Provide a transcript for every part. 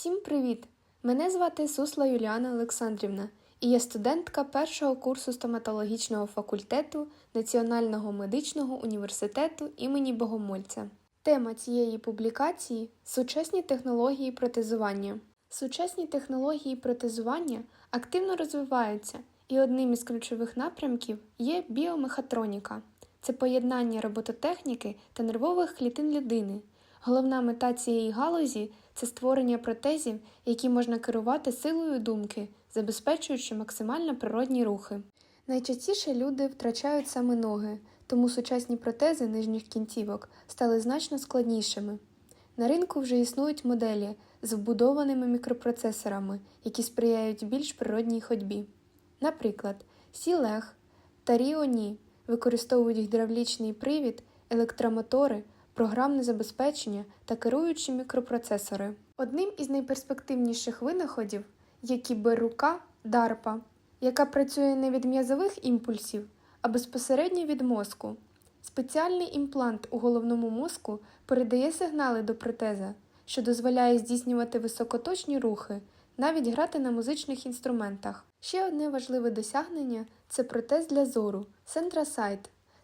Всім привіт! Мене звати Сусла Юліана Олександрівна, і я студентка першого курсу стоматологічного факультету Національного медичного університету імені Богомольця. Тема цієї публікації сучасні технології протезування. Сучасні технології протезування активно розвиваються, і одним із ключових напрямків є біомехатроніка. Це поєднання робототехніки та нервових клітин людини. Головна мета цієї галузі це створення протезів, які можна керувати силою думки, забезпечуючи максимально природні рухи. Найчастіше люди втрачають саме ноги, тому сучасні протези нижніх кінцівок стали значно складнішими. На ринку вже існують моделі з вбудованими мікропроцесорами, які сприяють більш природній ходьбі. Наприклад, Сілег та Ріоні використовують гідравлічний привід, електромотори, програмне забезпечення та керуючі мікропроцесори. Одним із найперспективніших винаходів є кіберрука DARPA, яка працює не від м'язових імпульсів, а безпосередньо від мозку. Спеціальний імплант у головному мозку передає сигнали до протеза, що дозволяє здійснювати високоточні рухи, навіть грати на музичних інструментах. Ще одне важливе досягнення це протез для зору Centrasight.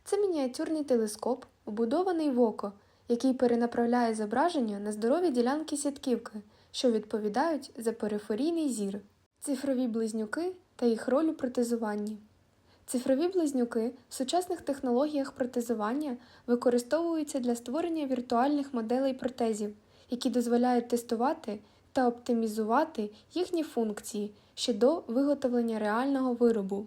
Це мініатюрний телескоп, вбудований в око, який перенаправляє зображення на здорові ділянки сітківки, що відповідають за периферійний зір, цифрові близнюки та їх роль у протезуванні. Цифрові близнюки в сучасних технологіях протезування використовуються для створення віртуальних моделей протезів, які дозволяють тестувати та оптимізувати їхні функції ще до виготовлення реального виробу.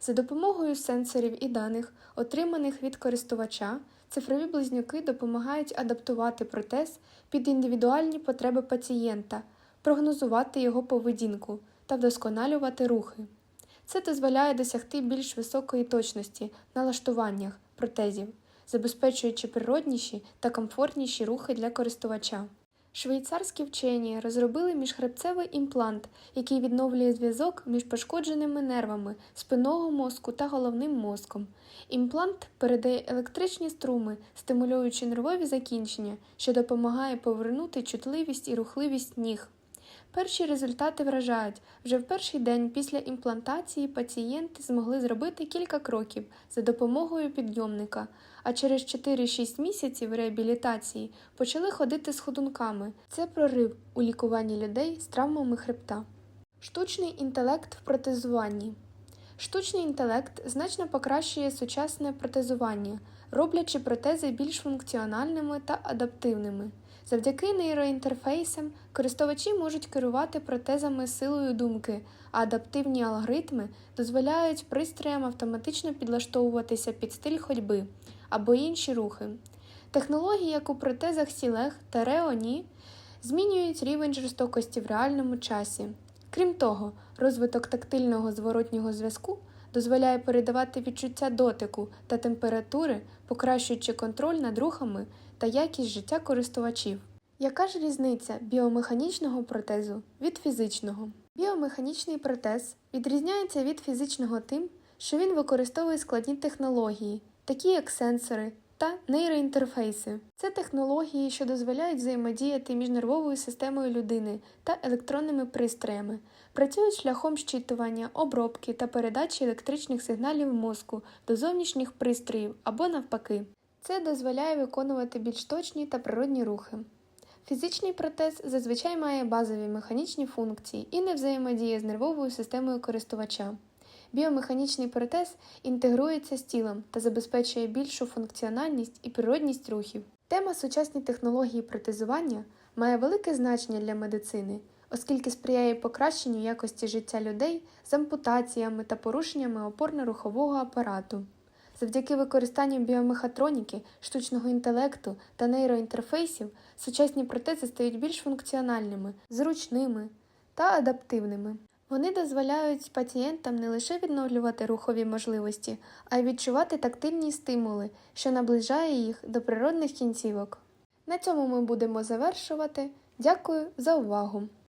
За допомогою сенсорів і даних, отриманих від користувача, цифрові близнюки допомагають адаптувати протез під індивідуальні потреби пацієнта, прогнозувати його поведінку та вдосконалювати рухи. Це дозволяє досягти більш високої точності на лаштуваннях протезів, забезпечуючи природніші та комфортніші рухи для користувача. Швейцарські вчені розробили міжхребцевий імплант, який відновлює зв'язок між пошкодженими нервами спинного мозку та головним мозком. Імплант передає електричні струми, стимулюючи нервові закінчення, що допомагає повернути чутливість і рухливість ніг. Перші результати вражають. Вже в перший день після імплантації пацієнти змогли зробити кілька кроків за допомогою підйомника, а через 4-6 місяців реабілітації почали ходити з ходунками. Це прорив у лікуванні людей з травмами хребта. Штучний інтелект в протезуванні. Штучний інтелект значно покращує сучасне протезування, роблячи протези більш функціональними та адаптивними. Завдяки нейроінтерфейсам користувачі можуть керувати протезами силою думки, а адаптивні алгоритми дозволяють пристроям автоматично підлаштовуватися під стиль ходьби або інші рухи. Технології, як у протезах Сілег та Реоні, змінюють рівень жорстокості в реальному часі. Крім того, розвиток тактильного зворотнього зв'язку дозволяє передавати відчуття дотику та температури, покращуючи контроль над рухами та якість життя користувачів. Яка ж різниця біомеханічного протезу від фізичного? Біомеханічний протез відрізняється від фізичного тим, що він використовує складні технології, такі як сенсори та нейроінтерфейси. Це технології, що дозволяють взаємодіяти між нервовою системою людини та електронними пристроями, працюють шляхом щитування, обробки та передачі електричних сигналів мозку до зовнішніх пристроїв або навпаки. Це дозволяє виконувати більш точні та природні рухи. Фізичний протез зазвичай має базові механічні функції і не взаємодіє з нервовою системою користувача. Біомеханічний протез інтегрується з тілом та забезпечує більшу функціональність і природність рухів. Тема сучасні технології протезування має велике значення для медицини, оскільки сприяє покращенню якості життя людей з ампутаціями та порушеннями опорно-рухового апарату. Завдяки використанню біомехатроніки, штучного інтелекту та нейроінтерфейсів сучасні протези стають більш функціональними, зручними та адаптивними. Вони дозволяють пацієнтам не лише відновлювати рухові можливості, а й відчувати тактильні стимули, що наближає їх до природних кінцівок. На цьому ми будемо завершувати. Дякую за увагу!